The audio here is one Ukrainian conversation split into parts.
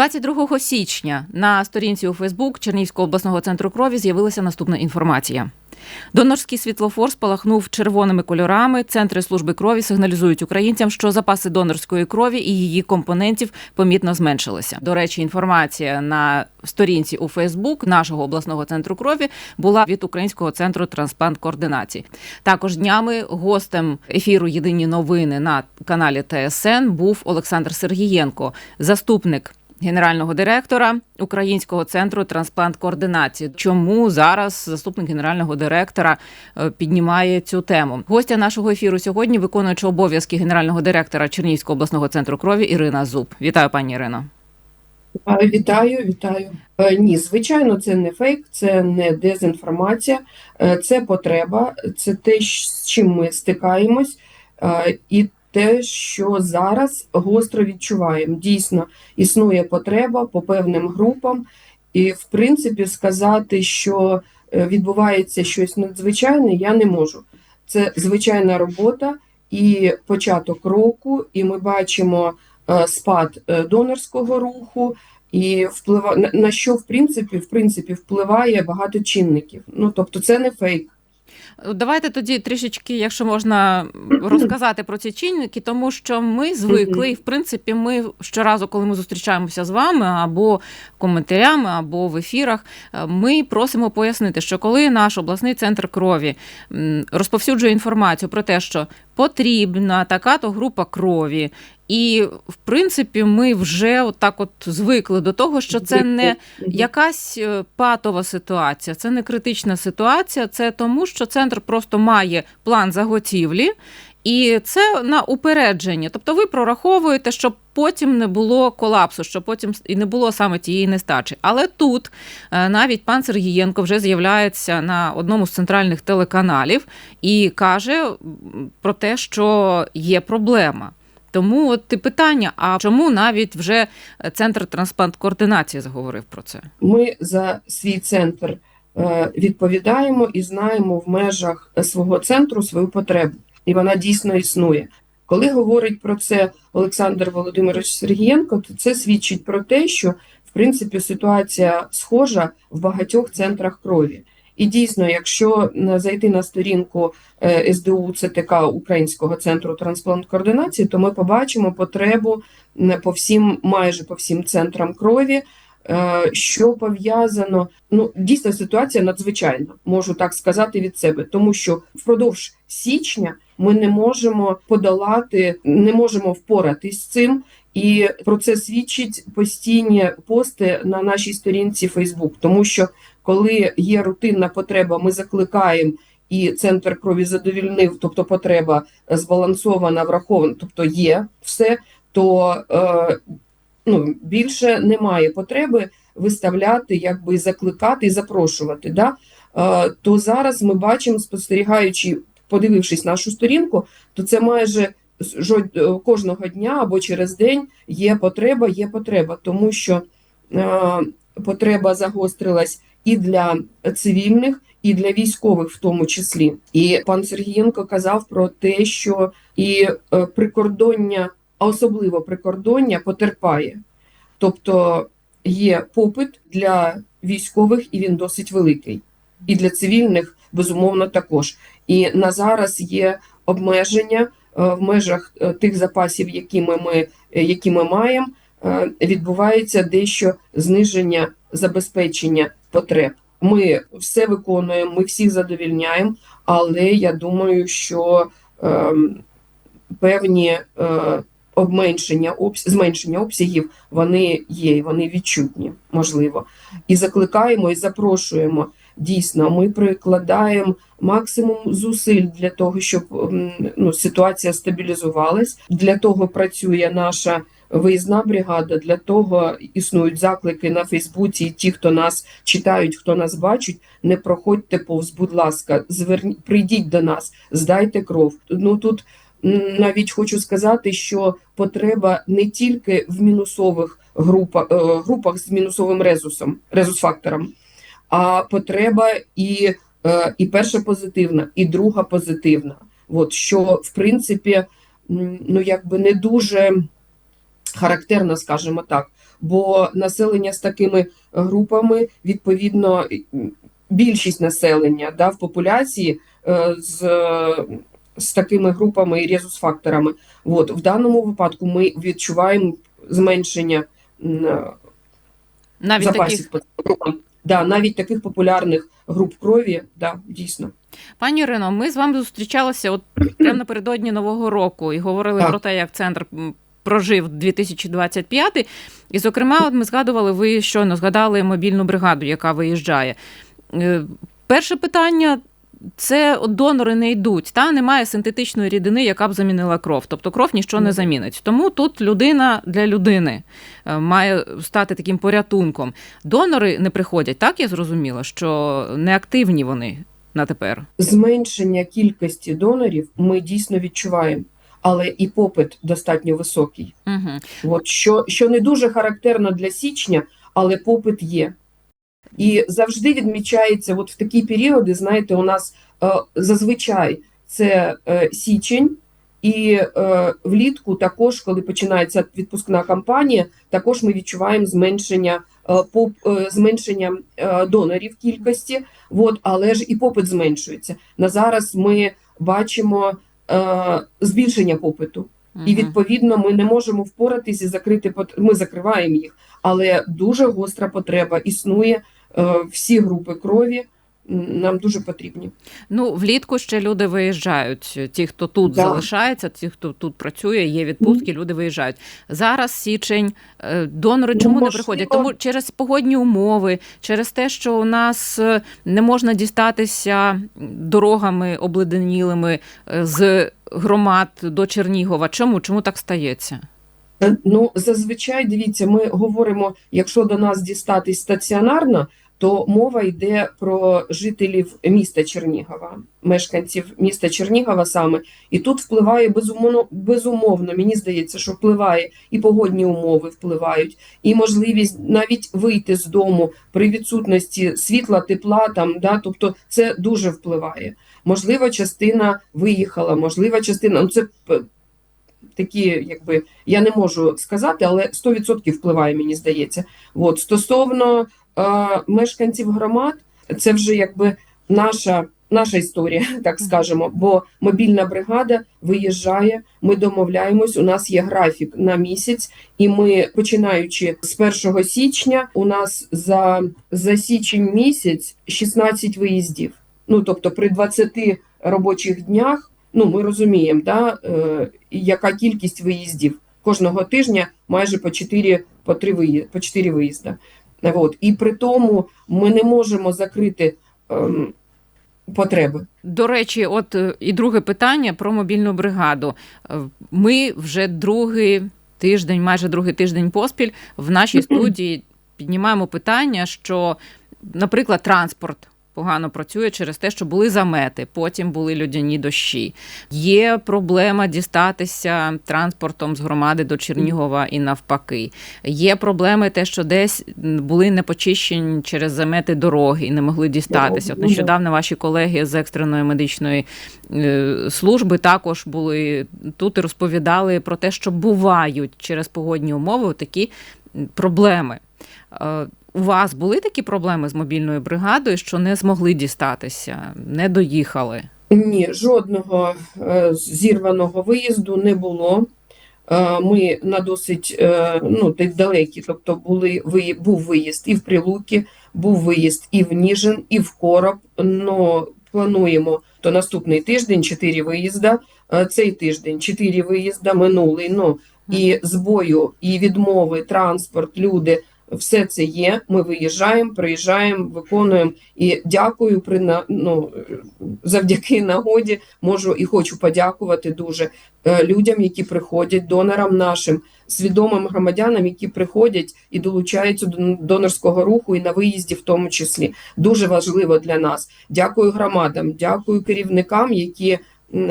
22 січня на сторінці у Фейсбук Чернігівського обласного центру крові з'явилася наступна інформація. Донорський світлофор спалахнув червоними кольорами. Центри служби крові сигналізують українцям, що запаси донорської крові і її компонентів помітно зменшилися. До речі, інформація на сторінці у Фейсбук нашого обласного центру крові була від Українського центру трансплант координації. Також днями гостем ефіру Єдині новини на каналі ТСН був Олександр Сергієнко, заступник генерального директора Українського центру трансплант координації. Чому зараз заступник генерального директора е, піднімає цю тему? Гостя нашого ефіру сьогодні виконуючи обов'язки генерального директора Чернігівського обласного центру крові Ірина Зуб. Вітаю, пані Ірино. Вітаю, вітаю. Е, Ні, звичайно, це не фейк, це не дезінформація, е, це потреба, це те, з чим ми стикаємось, і те, що зараз гостро відчуваємо. Дійсно, існує потреба по певним групам, і в принципі сказати, що е, відбувається щось надзвичайне, я не можу. Це звичайна робота і початок року, і ми бачимо е, спад е, донорського руху, і вплива на, на що в принципі в принципі впливає багато чинників. Ну тобто, це не фейк. Давайте тоді трішечки, якщо можна, розказати про ці чинники, тому що ми звикли, і в принципі, ми щоразу, коли ми зустрічаємося з вами або коментарями, або в ефірах, ми просимо пояснити, що коли наш обласний центр крові розповсюджує інформацію про те, що потрібна така-то група крові. І в принципі, ми вже отак от звикли до того, що це не якась е, патова ситуація, це не критична ситуація, це тому, що центр просто має план заготівлі, і це на упередження. Тобто ви прораховуєте, щоб потім не було колапсу, щоб потім і не було саме тієї нестачі. Але тут е, навіть пан Сергієнко вже з'являється на одному з центральних телеканалів і каже про те, що є проблема. Тому от і питання: а чому навіть вже центр трансплант координації заговорив про це? Ми за свій центр е, відповідаємо і знаємо в межах свого центру свою потребу, і вона дійсно існує. Коли говорить про це Олександр Володимирович Сергієнко, то це свідчить про те, що в принципі ситуація схожа в багатьох центрах крові. І дійсно, якщо зайти на сторінку е, СДУ ЦТК Українського центру трансплант координації, то ми побачимо потребу по всім, майже по всім центрам крові, е, що пов'язано. Ну, дійсно, ситуація надзвичайна, можу так сказати від себе, тому що впродовж січня ми не можемо подолати, не можемо впоратись з цим. І про це свідчить постійні пости на нашій сторінці Facebook, тому що коли є рутинна потреба, ми закликаємо. І центр крові задовільнив, тобто потреба збалансована, врахована, тобто є все, то е, ну, більше немає потреби виставляти, якби закликати і запрошувати. Да? Е, то зараз ми бачимо, спостерігаючи, подивившись нашу сторінку, то це майже е, кожного дня або через день є потреба, є потреба, тому що е, потреба загострилась і для цивільних, і для військових, в тому числі. І пан Сергієнко казав про те, що і е, прикордоння, а особливо прикордоння, потерпає. Тобто є попит для військових, і він досить великий. І для цивільних, безумовно, також. І на зараз є обмеження е, в межах е, тих запасів, які ми, які ми маємо, відбувається дещо зниження забезпечення потреб. Ми все виконуємо, ми всіх задовільняємо, але я думаю, що ем, певні е, обменшення обс... зменшення обсягів вони є, вони відчутні, можливо. І закликаємо і запрошуємо. Дійсно, ми прикладаємо максимум зусиль для того, щоб ну, ситуація стабілізувалась. Для того працює наша виїзна бригада. Для того існують заклики на Фейсбуці. І ті, хто нас читають, хто нас бачить, не проходьте повз, будь ласка, зверні, прийдіть до нас, здайте кров. Ну тут навіть хочу сказати, що потреба не тільки в мінусових групах, е, групах з мінусовим резусом, резус-фактором, а потреба і, е, і перша позитивна, і друга позитивна. От що в принципі, ну якби не дуже характерна, скажімо так. Бо населення з такими групами, відповідно, більшість населення да, в популяції е, з, з такими групами і резус-факторами. От, в даному випадку ми відчуваємо зменшення м, Навіть запасів таких по групам. Да, навіть таких популярних груп крові, да, дійсно. Пані Ірино, ми з вами зустрічалися от прямо напередодні нового року і говорили Так. про те, як центр прожив 2025. І, зокрема, от ми згадували, ви щойно згадали мобільну бригаду, яка виїжджає. Е, Перше питання. Це донори не йдуть, та немає синтетичної рідини, яка б замінила кров. Тобто кров ніщо не замінить. Тому тут людина для людини е, має стати таким порятунком. Донори не приходять, так я зрозуміла, що неактивні вони на тепер. Зменшення кількості донорів ми дійсно відчуваємо, але і попит достатньо високий. Угу. От що, що не дуже характерно для січня, але попит є. І завжди відмічається, от в такі періоди, знаєте, у нас е, зазвичай це е, січень, і е, влітку також, коли починається відпускна кампанія, також ми відчуваємо зменшення е, поп, е, зменшення е, донорів кількості, от, але ж і попит зменшується. На зараз ми бачимо е, збільшення попиту. І відповідно ми не можемо впоратись і закрити Ми закриваємо їх, але дуже гостра потреба існує. е, Всі групи крові нам дуже потрібні. Ну, влітку ще люди виїжджають. Ті, хто тут Да. залишається, ті, хто тут працює, є відпустки, люди виїжджають. Зараз січень, е, донори Ну, чому не приходять? Тому через погодні умови, через те, що у нас е, не можна дістатися дорогами обледенілими е, з громад до Чернігова. Чому? Чому так стається? Ну, зазвичай, дивіться, ми говоримо, якщо до нас дістатись стаціонарно, то мова йде про жителів міста Чернігова, мешканців міста Чернігова саме. І тут впливає безумовно, безумовно, мені здається, що впливає і погодні умови впливають, і можливість навіть вийти з дому при відсутності світла, тепла там, да, тобто це дуже впливає. Можливо, частина виїхала, можлива частина, ну це такі, якби я не можу сказати, але 100% впливає, мені здається. От стосовно мешканців громад, це вже якби наша. Наша історія, так скажемо, бо мобільна бригада виїжджає. Ми домовляємось. У нас є графік на місяць, і ми, починаючи з 1 січня, у нас за, за січень місяць 16 виїздів. Ну тобто, при 20 робочих днях, ну ми розуміємо, да, е, яка кількість виїздів кожного тижня, майже по 4, по 3 виїзди, по 4 виїзди. От. І при тому ми не можемо закрити ем, потреби. До речі, от е, і друге питання про мобільну бригаду. Е, Ми вже другий тиждень, майже другий тиждень поспіль в нашій студії піднімаємо питання, що, наприклад, транспорт. Погано працює через те, що були замети, потім були людяні дощі. Є проблема дістатися транспортом з громади до Чернігова і навпаки. Є проблеми те, що десь були не почищені через замети дороги і не могли дістатися. От Ну, нещодавно ваші колеги з екстреної медичної е, служби також були тут і розповідали про те, що бувають через погодні умови такі проблеми. У вас були такі проблеми з мобільною бригадою, що не змогли дістатися, не доїхали? Ні, жодного е, зірваного виїзду не було. Е, Ми на досить е, ну, далекі, тобто були, ви- був виїзд і в Прилуки, був виїзд і в Ніжин, і в Короб. Но плануємо то наступний тиждень чотири виїзда, цей тиждень чотири виїзда, минулий. Ну, і збою, і відмови, транспорт, люди. Все це є. Ми виїжджаємо, приїжджаємо, виконуємо. І дякую при ну, завдяки нагоді можу і хочу подякувати дуже е, людям, які приходять, донорам нашим, свідомим громадянам, які приходять і долучаються до донорського руху і на виїзді, в тому числі. Дуже важливо для нас. Дякую громадам, дякую керівникам, які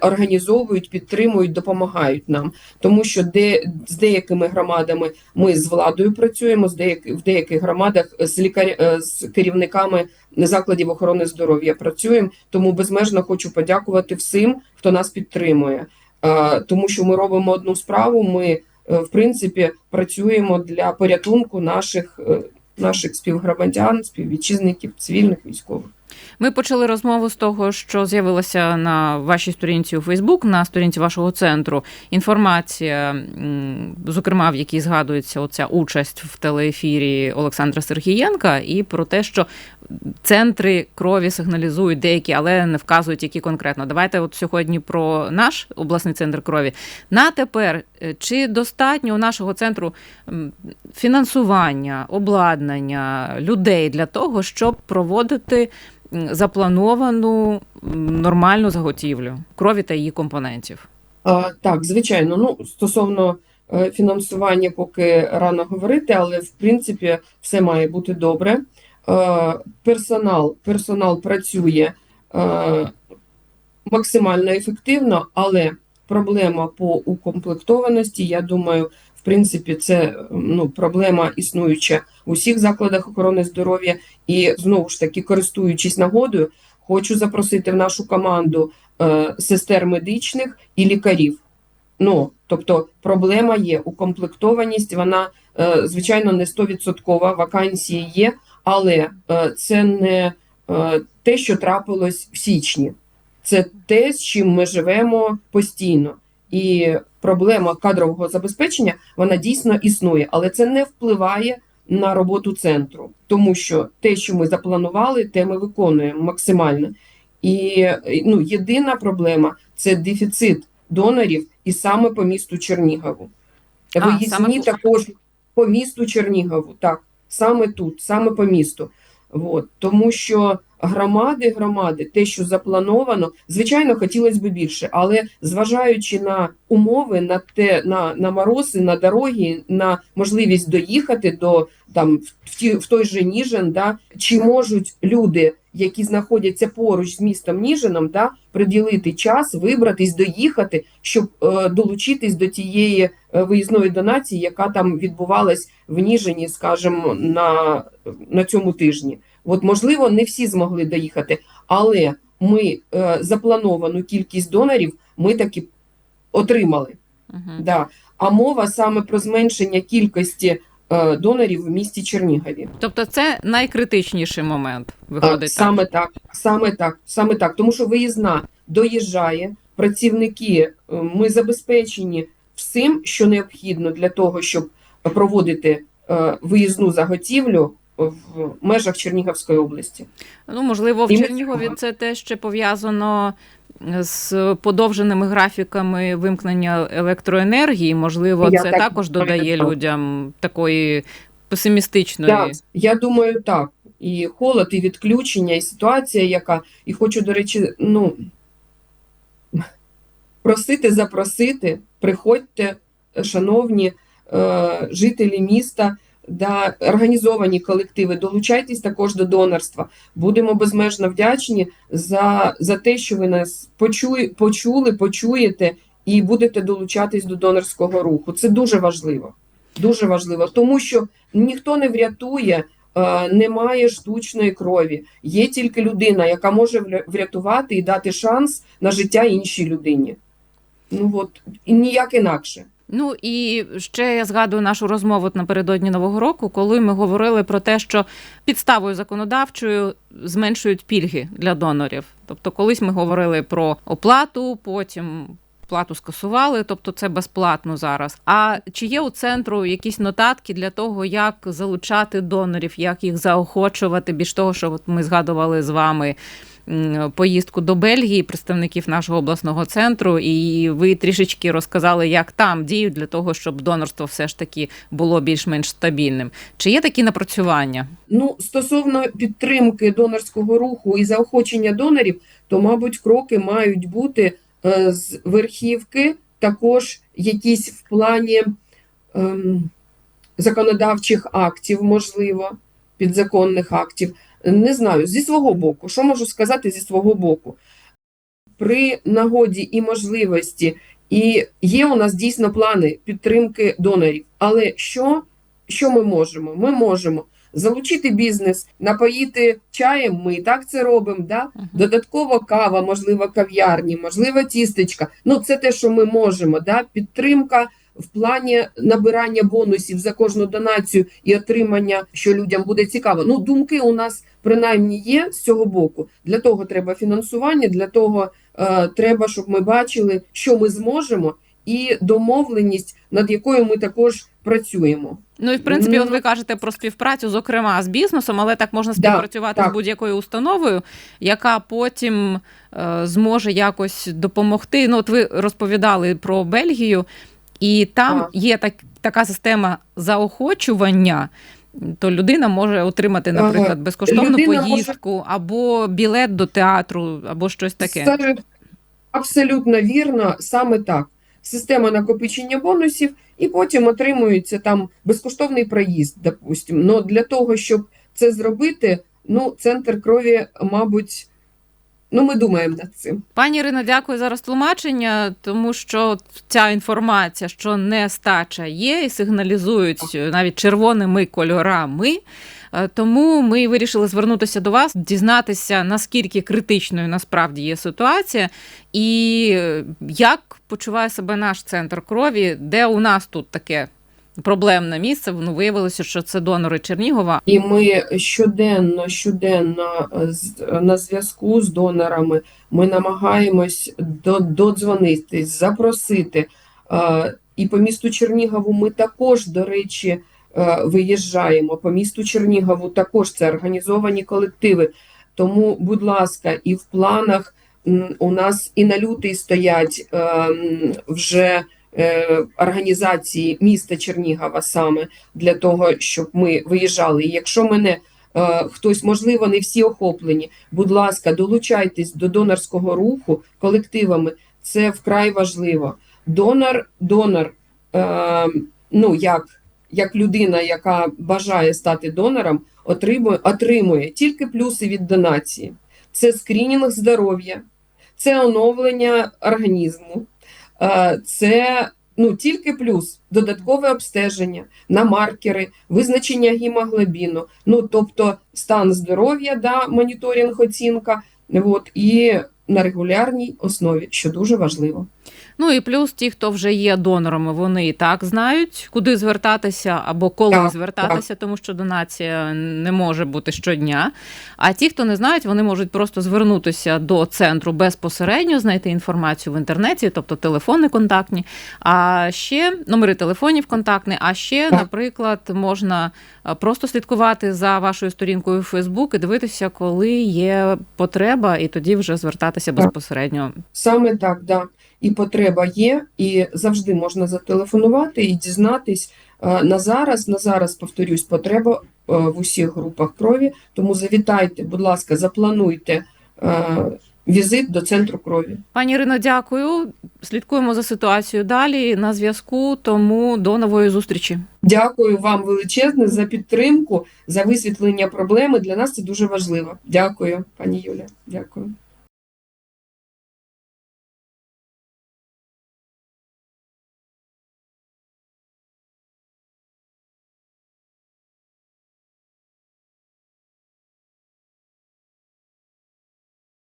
організовують, підтримують, допомагають нам. Тому що де з деякими громадами ми з владою працюємо, з деяк, в деяких громадах з лікар е, з керівниками закладів охорони здоров'я працюємо. Тому безмежно хочу подякувати всім, хто нас підтримує. Е, Тому що ми робимо одну справу. Ми е, в принципі працюємо для порятунку наших, наших співгромадян, співвітчизників, цивільних військових. Ми почали розмову з того, що з'явилася на вашій сторінці у Фейсбук, на сторінці вашого центру інформація, зокрема, в якій згадується оця участь в телеефірі Олександра Сергієнка, і про те, що центри крові сигналізують деякі, але не вказують, які конкретно. Давайте от сьогодні про наш обласний центр крові. На тепер е, чи достатньо у нашого центру фінансування, обладнання людей для того, щоб проводити заплановану нормальну заготівлю крові та її компонентів? А, так, звичайно, ну стосовно е, фінансування, поки рано говорити, але в принципі все має бути добре. Е, персонал, персонал працює е, максимально ефективно, але проблема по укомплектованості, я думаю, в принципі, це ну, проблема існуюча у всіх закладах охорони здоров'я. І знову ж таки, користуючись нагодою, хочу запросити в нашу команду е, сестер медичних і лікарів. Ну, тобто проблема є, укомплектованість, вона, е, звичайно, не 100%, вакансії є, але е, це не е, те, що трапилось в січні. Це те, з чим ми живемо постійно. І проблема кадрового забезпечення вона дійсно існує, але це не впливає на роботу центру, тому що те, що ми запланували, те ми виконуємо максимально. І ну, єдина проблема це дефіцит донорів, і саме по місту Чернігову. А, Виїзні саме також по місту Чернігову, так, саме тут, саме по місту. От, тому що громади, громади, те, що заплановано, звичайно, хотілося б більше, але зважаючи на умови, на те, на, на морози, на дороги, на можливість доїхати до там в, ті, в той же Ніжин, да, чи можуть люди, які знаходяться поруч з містом Ніжином, да, приділити час, вибратись, доїхати, щоб е, долучитись до тієї е, виїзної донації, яка там відбувалась в Ніжині, скажімо, на, на цьому тижні. От, можливо, не всі змогли доїхати, але ми е, заплановану кількість донорів ми таки отримали. Угу. Да. А мова саме про зменшення кількості е, донорів в місті Чернігові. Тобто, це найкритичніший момент А, виходить. так? саме так, саме так, саме так. Тому що виїзна доїжджає, працівники, е, ми забезпечені всім, що необхідно для того, щоб проводити е, виїзну заготівлю в межах Чернігівської області. Ну, можливо, в І Чернігові це те ще пов'язано з подовженими графіками вимкнення електроенергії. Можливо, Я це так також додає думаю. людям такої песимістичної. Так, я думаю, так. І холод, і відключення, і ситуація, яка. І хочу, до речі, ну просити, запросити, приходьте, шановні е, жителі міста, да, організовані колективи, долучайтесь також до донорства. Будемо безмежно вдячні за, за те, що ви нас почує, почули, почуєте і будете долучатись до донорського руху. Це дуже важливо. Дуже важливо, тому що ніхто не врятує, е, немає штучної крові. Є тільки людина, яка може врятувати і дати шанс на життя іншій людині. Ну от ніяк інакше. Ну і ще я згадую нашу розмову напередодні нового року, коли ми говорили про те, що підставою законодавчою зменшують пільги для донорів. Тобто, колись ми говорили про оплату, потім плату скасували, тобто це безплатно зараз. А чи є у центру якісь нотатки для того, як залучати донорів, як їх заохочувати? Більш того, що от ми згадували з вами поїздку до Бельгії, представників нашого обласного центру, і ви трішечки розказали, як там діють для того, щоб донорство все ж таки було більш-менш стабільним. Чи є такі напрацювання? Ну, стосовно підтримки донорського руху і заохочення донорів, то, мабуть, кроки мають бути е, з верхівки, також якісь в плані ем, законодавчих актів, можливо, підзаконних актів. Не знаю, зі свого боку, що можу сказати зі свого боку? При нагоді і можливості, і є у нас дійсно плани підтримки донорів. Але що, що ми можемо? Ми можемо залучити бізнес, напоїти чаєм. Ми і так це робимо. Да? Додатково кава, можливо, кав'ярні, можливо, тістечка. Ну, це те, що ми можемо. Да? Підтримка в плані набирання бонусів за кожну донацію і отримання, що людям буде цікаво. Ну, думки у нас принаймні є з цього боку. Для того треба фінансування, для того е, треба, щоб ми бачили, що ми зможемо, і домовленість, над якою ми також працюємо. Ну і в принципі, Ну, от ви кажете про співпрацю, зокрема з бізнесом, але так можна Да, співпрацювати так. з будь-якою установою, яка потім е, зможе якось допомогти. Ну, от ви розповідали про Бельгію, і там є так, така система заохочування. То людина може отримати, наприклад, безкоштовну Людина може- поїздку або білет до театру, або щось таке. Це абсолютно вірно, саме так. Система накопичення бонусів, і потім отримується там безкоштовний проїзд, допустим. Но для того, щоб це зробити, ну, центр крові, мабуть, ну, ми думаємо над цим. Пані Ірино, дякую за розтлумачення, тому що ця інформація, що нестача є, і сигналізують навіть червоними кольорами. Е, Тому ми вирішили звернутися до вас, дізнатися, наскільки критичною насправді є ситуація, і е, як почуває себе наш центр крові, де у нас тут таке проблемне місце. Ну, виявилося, що це донори Чернігова. І ми щоденно, щоденно е, на зв'язку з донорами ми намагаємось до- додзвонитись, запросити. Е, І по місту Чернігову ми також, до речі, е, виїжджаємо. По місту Чернігову також це організовані колективи. Тому, будь ласка, і в планах у нас і на лютий стоять е, вже організації міста Чернігова саме для того, щоб ми виїжджали. І якщо мене е, хтось, можливо, не всі охоплені, будь ласка, долучайтесь до донорського руху колективами. Це вкрай важливо. Донор, донор, е, ну як, як людина, яка бажає стати донором, отримує, отримує тільки плюси від донації. Це скринінг здоров'я, це оновлення організму, е, це ну, тільки плюс. Додаткове обстеження на маркери, визначення гімоглобіну, ну тобто стан здоров'я, да, моніторинг, оцінка, от, і на регулярній основі, що дуже важливо. Ну і плюс ті, хто вже є донорами, вони і так знають, куди звертатися або коли Так, звертатися, тому що донація не може бути щодня. А ті, хто не знають, вони можуть просто звернутися до центру безпосередньо, знайти інформацію в інтернеті, тобто телефони контактні. А ще номери телефонів контактні. А ще, Так. наприклад, можна е, просто слідкувати за вашою сторінкою в Facebook і дивитися, коли є потреба, і тоді вже звертатися Так. безпосередньо. Саме так, да. І потреба є, і завжди можна зателефонувати і дізнатись. Е, На зараз, на зараз, повторюсь, потреба е, в усіх групах крові. Тому завітайте, будь ласка, заплануйте е, візит до центру крові. Пані Ірино, дякую. Слідкуємо за ситуацією далі на зв'язку. Тому до нової зустрічі. Дякую вам величезне за підтримку, за висвітлення проблеми. Для нас це дуже важливо. Дякую, пані Юля. Дякую.